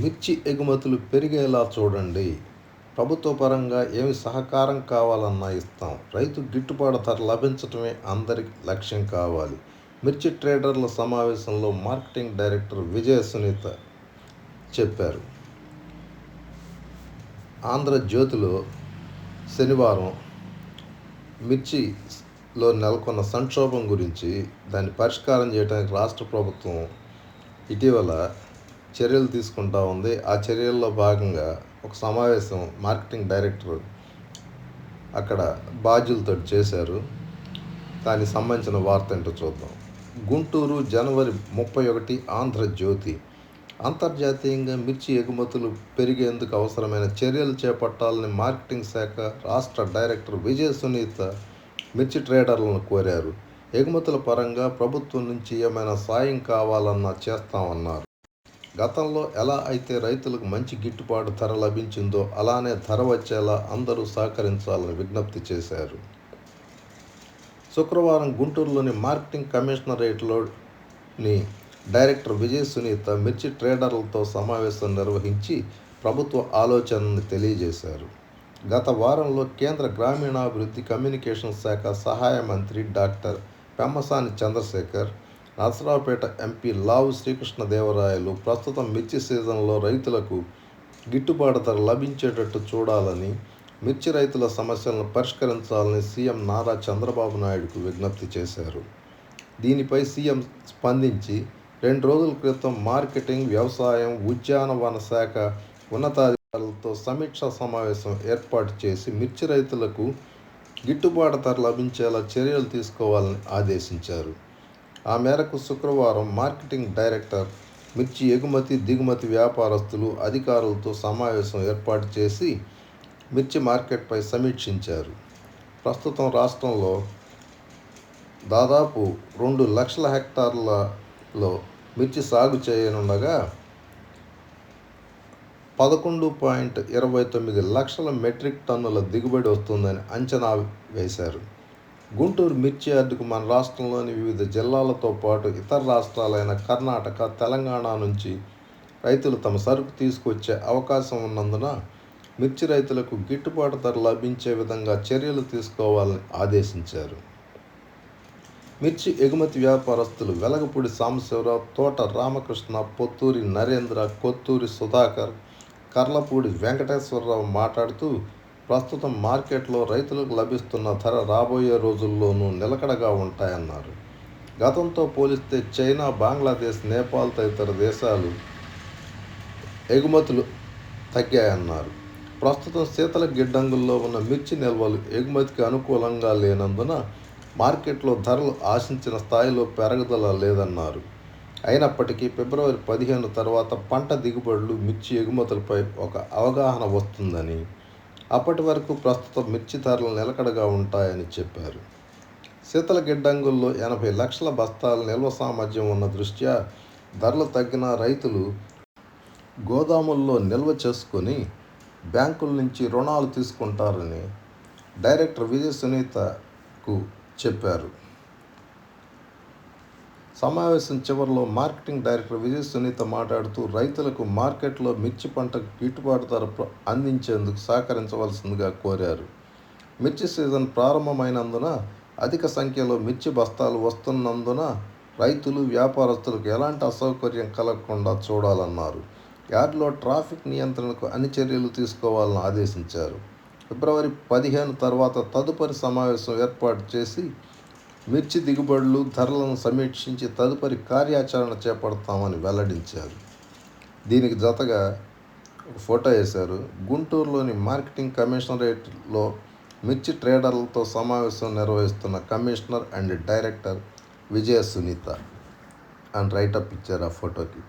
మిర్చి ఎగుమతులు పెరిగేలా చూడండి. ప్రభుత్వ పరంగా ఏమి సహకారం కావాలన్నా ఇస్తాం. రైతు గిట్టుబాటు ధర లభించటమే అందరి లక్ష్యం కావాలి. మిర్చి ట్రేడర్ల సమావేశంలో మార్కెటింగ్ డైరెక్టర్ విజయ సునీత చెప్పారు. ఆంధ్రజ్యోతిలో శనివారం మిర్చిలో నెలకొన్న సంక్షోభం గురించి దాన్ని పరిష్కారం చేయడానికి రాష్ట్ర ప్రభుత్వం ఇటీవల చర్యలు తీసుకుంటా ఉంది. ఆ చర్యల్లో భాగంగా ఒక సమావేశం మార్కెటింగ్ డైరెక్టర్ అక్కడ బాధ్యులతో చేశారు. దానికి సంబంధించిన వార్త ఏంటో చూద్దాం. గుంటూరు జనవరి ముప్పై ఒకటి ఆంధ్రజ్యోతి అంతర్జాతీయంగా మిర్చి ఎగుమతులు పెరిగేందుకు అవసరమైన చర్యలు చేపట్టాలని మార్కెటింగ్ శాఖ రాష్ట్ర డైరెక్టర్ విజయ సునీత మిర్చి ట్రేడర్లను కోరారు. ఎగుమతుల పరంగా ప్రభుత్వం నుంచి ఏమైనా సాయం కావాలన్నా చేస్తామన్నారు. గతంలో ఎలా అయితే రైతులకు మంచి గిట్టుబాటు ధర లభించిందో అలానే ధర వచ్చేలా అందరూ సహకరించాలని విజ్ఞప్తి చేశారు. శుక్రవారం గుంటూరులోని మార్కెటింగ్ కమిషనరేట్లోని డైరెక్టర్ విజయ్ సునీత మిర్చి ట్రేడర్లతో సమావేశం నిర్వహించి ప్రభుత్వ ఆలోచనని తెలియజేశారు. గత వారంలో కేంద్ర గ్రామీణాభివృద్ధి కమ్యూనికేషన్ శాఖ సహాయ మంత్రి డాక్టర్ పెమ్మసాని చంద్రశేఖర్ నరసరావుపేట ఎంపీ లావు శ్రీకృష్ణదేవరాయలు ప్రస్తుతం మిర్చి సీజన్లో రైతులకు గిట్టుబాటు ధర లభించేటట్టు చూడాలని మిర్చి రైతుల సమస్యలను పరిష్కరించాలని సీఎం నారా చంద్రబాబు నాయుడుకు విజ్ఞప్తి చేశారు. దీనిపై సీఎం స్పందించి రెండు రోజుల క్రితం మార్కెటింగ్ వ్యవసాయం ఉద్యానవన శాఖ ఉన్నతాధికారులతో సమీక్షా సమావేశం ఏర్పాటు చేసి మిర్చి రైతులకు గిట్టుబాటు ధర లభించేలా చర్యలు తీసుకోవాలని ఆదేశించారు. ఆ మేరకు శుక్రవారం మార్కెటింగ్ డైరెక్టర్ మిర్చి ఎగుమతి దిగుమతి వ్యాపారస్తులు అధికారులతో సమావేశం ఏర్పాటు చేసి మిర్చి మార్కెట్పై సమీక్షించారు. ప్రస్తుతం రాష్ట్రంలో దాదాపు రెండు లక్షల హెక్టార్లలో మిర్చి సాగు చేయనుండగా పదకొండు పాయింట్ ఇరవై తొమ్మిది లక్షల మెట్రిక్ టన్నుల దిగుబడి వస్తుందని అంచనా వేశారు. గుంటూరు మిర్చి యార్డుకు మన రాష్ట్రంలోని వివిధ జిల్లాలతో పాటు ఇతర రాష్ట్రాలైన కర్ణాటక తెలంగాణ నుంచి రైతులు తమ సరుకు తీసుకొచ్చే అవకాశం ఉన్నందున మిర్చి రైతులకు గిట్టుబాటు ధర లభించే విధంగా చర్యలు తీసుకోవాలని ఆదేశించారు. మిర్చి ఎగుమతి వ్యాపారస్తులు వెలగపూడి సాంబశివరావు తోట రామకృష్ణ పొత్తూరి నరేంద్ర కొత్తూరి సుధాకర్ కర్లపూడి వెంకటేశ్వరరావు మాట్లాడుతూ ప్రస్తుతం మార్కెట్లో రైతులకు లభిస్తున్న ధర రాబోయే రోజుల్లోనూ నిలకడగా ఉంటాయన్నారు. గతంతో పోలిస్తే చైనా బంగ్లాదేశ్ నేపాల్ తదితర దేశాలు ఎగుమతులు తగ్గాయన్నారు. ప్రస్తుతం శీతల గిడ్డంగుల్లో ఉన్న మిర్చి నిల్వలు ఎగుమతికి అనుకూలంగా లేనందున మార్కెట్లో ధరలు ఆశించిన స్థాయిలో పెరుగుదల లేదన్నారు. అయినప్పటికీ ఫిబ్రవరి పదిహేను తర్వాత పంట దిగుబడులు మిర్చి ఎగుమతులపై ఒక అవగాహన వస్తుందని అప్పటి వరకు ప్రస్తుతం మిర్చి ధరలు నిలకడగా ఉంటాయని చెప్పారు. శీతల గిడ్డంగుల్లో ఎనభై లక్షల బస్తాల నిల్వ సామర్థ్యం ఉన్న దృష్ట్యా ధరలు తగ్గిన రైతులు గోదాముల్లో నిల్వ చేసుకొని బ్యాంకుల నుంచి రుణాలు తీసుకుంటారని డైరెక్టర్ విజయ సునీతకు చెప్పారు. సమావేశం చివరిలో మార్కెటింగ్ డైరెక్టర్ విజయ సునీత మాట్లాడుతూ రైతులకు మార్కెట్లో మిర్చి పంటకు గిట్టుబాటు ధర అందించేందుకు సహకరించవలసిందిగా కోరారు. మిర్చి సీజన్ ప్రారంభమైనందున అధిక సంఖ్యలో మిర్చి బస్తాలు వస్తున్నందున రైతులు వ్యాపారస్తులకు ఎలాంటి అసౌకర్యం కలగకుండా చూడాలన్నారు. యార్డ్లో ట్రాఫిక్ నియంత్రణకు అన్ని చర్యలు తీసుకోవాలని ఆదేశించారు. ఫిబ్రవరి పదిహేను తర్వాత తదుపరి సమావేశం ఏర్పాటు చేసి మిర్చి దిగుబడులు ధరలను సమీక్షించి తదుపరి కార్యాచరణ చేపడతామని వెల్లడించారు. దీనికి జతగా ఒక ఫోటో వేశారు. గుంటూరులోని మార్కెటింగ్ కమిషనరేట్లో మిర్చి ట్రేడర్లతో సమావేశం నిర్వహిస్తున్న commissioner and director Vijaya Sunitha and writeup ఇచ్చారు ఆ ఫోటోకి.